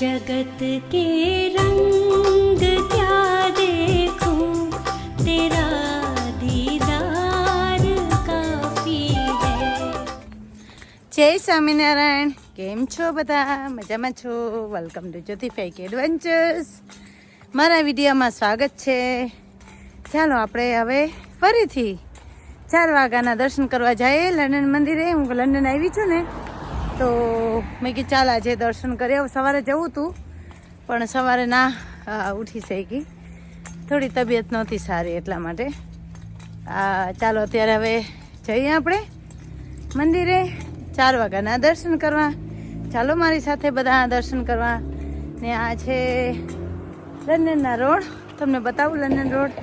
जगत के रंग क्या देखूं तेरा दीदार काफी है જય સ્વામિનારાયણ કેમ છો બધા મજામાં છો welcome to Jyoti fake adventures મારા વિડીયોમાં સ્વાગત છે ચાલો આપણે હવે ફરીથી ચાર વાગ્યાના દર્શન કરવા જઈએ લંડન મંદિરે હું લંડન આવી છું ને તો મેં કીધું, ચાલ આજે દર્શન કરી આવું સવારે જવું હતું પણ સવારે ના ઉઠી શકી. થોડી તબિયત નહોતી સારી એટલા માટે. આ ચાલો અત્યારે હવે જઈએ આપણે મંદિરે. ચાર વાગ્યાના દર્શન કરવા. ચાલો મારી સાથે બધા દર્શન કરવા. ને આ છે લંડનના રોડ. તમને બતાવું, લંડન રોડ.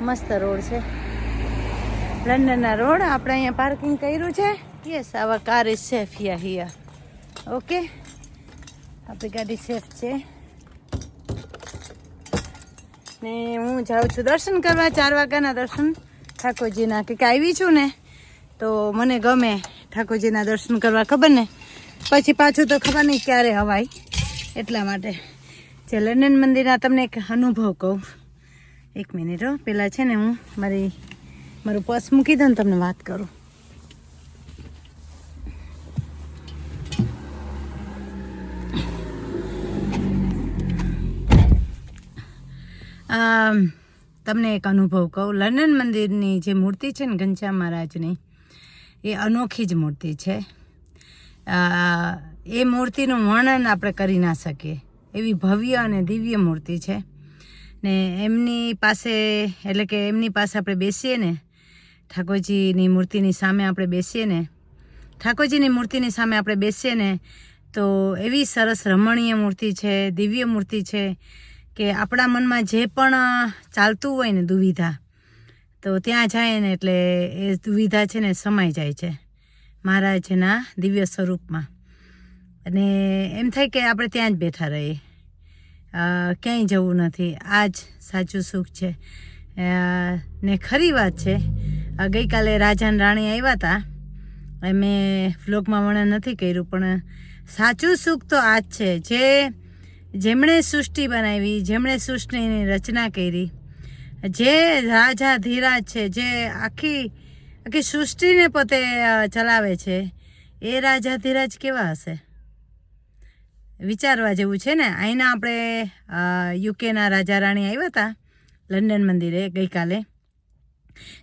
મસ્ત રોડ છે. લંડનના રોડ. આપણે અહીંયા પાર્કિંગ કર્યું છે. યસ આવા car is safe here, here. Okay આપણી ગાડી સેફ છે ને હું જાઉં છું દર્શન કરવા ચાર વાગ્યાના દર્શન ઠાકોરજીના. કે આવી છું ને તો મને ગમે ઠાકોરજીના દર્શન કરવા ખબર ને? પછી પાછું તો ખબર નહીં ક્યારે હવાય. એટલા માટે જે લંડન મંદિરના તમને એક અનુભવ કહું. એક મિનિટ હો પહેલાં છે ને હું મારી મારું પર્સ મૂકી દઉં ને તમને વાત કરું. તમને એક અનુભવ કહું. લંડન મંદિરની જે મૂર્તિ છે ને ઘનશ્યામ મહારાજની, એ અનોખી જ મૂર્તિ છે. એ મૂર્તિનું વર્ણન આપણે કરી ના શકીએ. એવી ભવ્ય અને દિવ્ય મૂર્તિ છે. ને એમની પાસે, એટલે કે એમની પાસે આપણે બેસીએ ને, ઠાકોરજીની મૂર્તિની સામે આપણે બેસીએ ને, ઠાકોરજીની મૂર્તિની સામે આપણે બેસીએ ને, તો એવી સરસ રમણીય મૂર્તિ છે, દિવ્ય મૂર્તિ છે. કે આપણા મનમાં જે પણ ચાલતું હોય ને દુવિધા, તો ત્યાં જાય ને એટલે એ દુવિધા છે ને સમાઈ જાય છે, મહારાજના દિવ્ય સ્વરૂપમાં. અને એમ થાય કે આપણે ત્યાં જ બેઠા રહીએ. ક્યાંય જવું નથી. આ જ સાચું સુખ છે. ને ખરી વાત છે ગઈકાલે રાજા રાણી આવ્યા હતા એ મેં વ્લોગમાં વર્ણન નથી કર્યું, પણ સાચું સુખ તો આ જ છે. જે જેમણે સૃષ્ટિ બનાવી, જેમણે સૃષ્ટિની રચના કરી, જે રાજા ધીરાજ છે, જે આખી આખી સૃષ્ટિને પોતે ચલાવે છે, એ રાજા ધીરાજ કેવા હશે? વિચારવા જેવું છે ને? અહીંના આપણે યુકેના રાજા રાણી આવ્યા હતા, લંડન મંદિરે ગઈકાલે.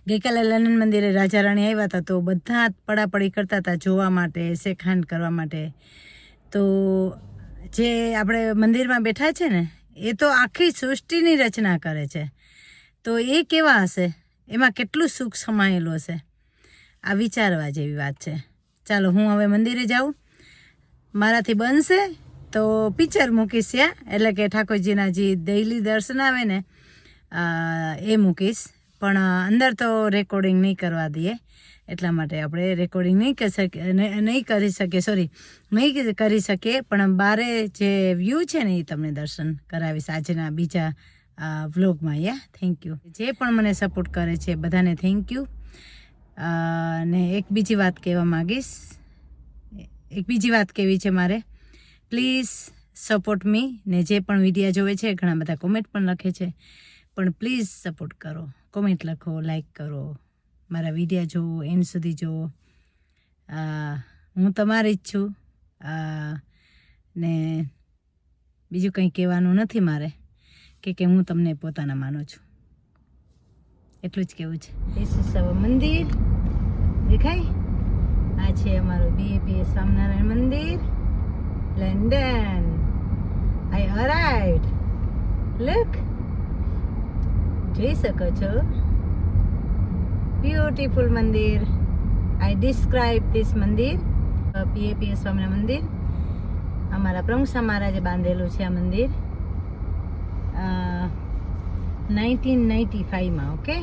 ગઈકાલે લંડન મંદિરે રાજા રાણી આવ્યા હતા, તો બધા પડાપડી કરતા હતા જોવા માટે, શેખાંડ કરવા માટે. તો જે આપણે મંદિરમાં બેઠા છે ને, એ તો આખી સૃષ્ટિની રચના કરે છે. તો એ કેવા હશે? એમાં કેટલું સુખ સમાયેલું હશે? આ વિચારવા જેવી વાત છે. ચાલો, હું હવે મંદિરે જાઉં. મારાથી બનશે તો પિક્ચર મૂકીશ ત્યાં એટલે કે ઠાકોરજીના જે દૈલી દર્શન આવે ને એ મૂકીશ. પણ અંદર તો રેકોર્ડિંગ નહીં કરવા દઈએ. એટલા માટે આપણે રેકોર્ડિંગ નહીં કરી શકીએ નહીં કરી શકીએ સોરી નહીં કરી શકીએ, પણ બારે જે વ્યૂ છે ને એ તમને દર્શન કરાવીશ આજના બીજા વ્લોગમાં યા થેન્ક યુ જે પણ મને સપોર્ટ કરે છે, બધાને થેન્ક યુ ને એક બીજી વાત કહેવા માગીશ. એક બીજી વાત કહેવી છે મારે? પ્લીઝ સપોર્ટ મી ને જે પણ વિડીયા જોવે છે, ઘણા બધા કોમેન્ટ પણ લખે છે. પણ પ્લીઝ સપોર્ટ કરો. કોમેન્ટ લખો લાઈક કરો. મારા વિડીયા જુઓ એન સુધી જુઓ હું તમારી જ છું. ને બીજું કંઈ કહેવાનું નથી મારે, કે કે હું તમને પોતાના માનું છું. એટલું જ કહેવું છે. ઇઝ મંદિર. દેખાય? આ છે અમારું બીએપીએ સ્વામિનારાયણ મંદિર. લંડન આઈ અરાઇડ લુક જોઈ શકો છો. બ્યુટીફુલ મંદિર આઈ ડિસ્ક્રાઈબ ધીસ મંદિર પીએપી સ્વામીના મંદિર અમારા પ્રમુખ મહારાજે બાંધેલું છે આ મંદિર. નાઇન્ટીન નાઇન્ટી ફાઈવમાં ઓકે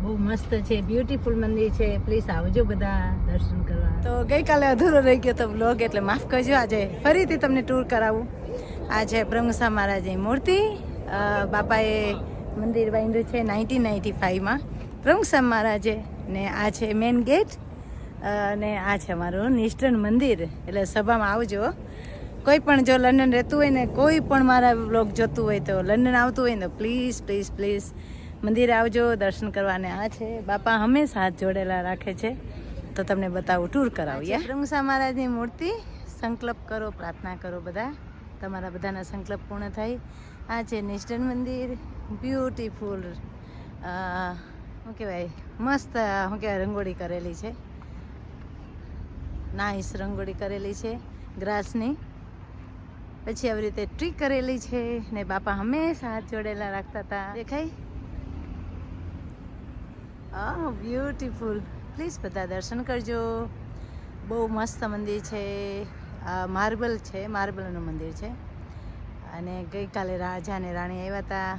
બહુ મસ્ત છે બ્યુટીફુલ મંદિર છે. પ્લીઝ આવજો બધા દર્શન કરવા. તો ગઈકાલે અધૂરો રહી ગયો તો બ્લોગ એટલે માફ કરજો. આજે ફરીથી તમને ટૂર કરાવું. આ છે પ્રમુસા મહારાજની મૂર્તિ બાપાએ મંદિર બાંધ્યું છે નાઇન્ટીન નાઇન્ટી ફાઈવમાં પ્રમુસા મહારાજે ને આ છે મેઇન ગેટ અને આ છે અમારું નિષ્ઠન મંદિર. એટલે સભામાં આવજો. કોઈ પણ જો લંડન રહેતું હોય ને કોઈ પણ મારા બ્લોગ જોતું હોય તો લંડન આવતું હોય ને પ્લીઝ પ્લીઝ પ્લીઝ મંદિરે આવજો દર્શન કરવાને આ છે. બાપા હંમેશા હાથ જોડેલા રાખે છે. તો તમને બતાવું ટૂર કરાવીએ રંગસા મહારાજની મૂર્તિ સંકલ્પ કરો પ્રાર્થના કરો બધા. તમારા બધાના સંકલ્પ પૂર્ણ થાય. આ છે નિષ્ઠન મંદિર બ્યુટીફુલ શું કહેવાય, મસ્ત, શું કહેવાય, રંગોળી કરેલી છે. નાઈસ રંગોળી કરેલી છે ગ્રાસની પછી આવી રીતે ટ્રી કરેલી છે ને બાપા હંમેશા હાથ જોડેલા રાખતા હતા. દેખાય? આ બ્યુટીફુલ પ્લીઝ બધા દર્શન કરજો. બહુ મસ્ત મંદિર છે. માર્બલ છે માર્બલનું મંદિર છે. અને ગઈકાલે રાજા અને રાણી આવ્યા હતા.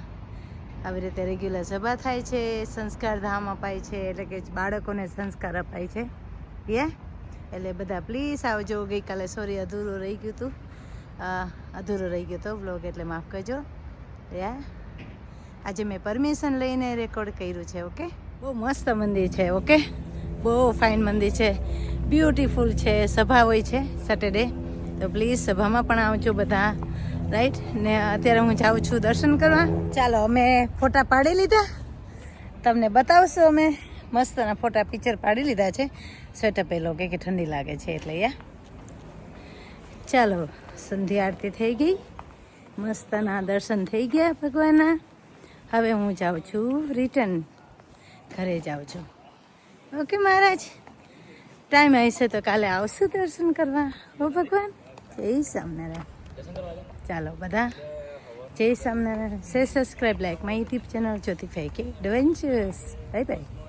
આવી રીતે રેગ્યુલર સભા થાય છે, સંસ્કાર ધામ અપાય છે, એટલે કે બાળકોને સંસ્કાર અપાય છે. યે? એટલે બધા પ્લીઝ આવજો. ગઈકાલે સોરી અધૂરું રહી ગયું હતું અધૂરો રહી ગયો હતો બ્લોગ એટલે માફ કરજો. યા? આજે મેં પરમિશન લઈને રેકોર્ડ કર્યું છે ઓકે બહુ મસ્ત મંદિર છે ઓકે બહુ ફાઇન મંદિર છે. બ્યુટીફુલ છે, સભા હોય છે સેટરડે તો પ્લીઝ સભામાં પણ આવજો બધા. રાઈટ ને અત્યારે હું જાઉં છું દર્શન કરવા. ચાલો, અમે ફોટા પાડી લીધા. તમને બતાવશું અમે. મસ્તના ફોટા પિક્ચર પાડી લીધા છે. સ્વેટર પહેલો કે ઠંડી લાગે છે એટલે, યા. ચાલો, સંધ્યા આરતી થઈ ગઈ. મસ્તના દર્શન થઈ ગયા ભગવાનના. હવે હું જાઉં છું રિટર્ન ઘરે જાઉં છું. ઓકે મહારાજ. ટાઈમ આવશે તો કાલે આવશું દર્શન કરવા. હો ભગવાન. જય સ્વામિનારાયણ. ચાલો બધા. જય સ્વામિનારાયણ સે subscribe like my YouTube channel જ્યોતિફાઈ ફેકી. Adventures bye bye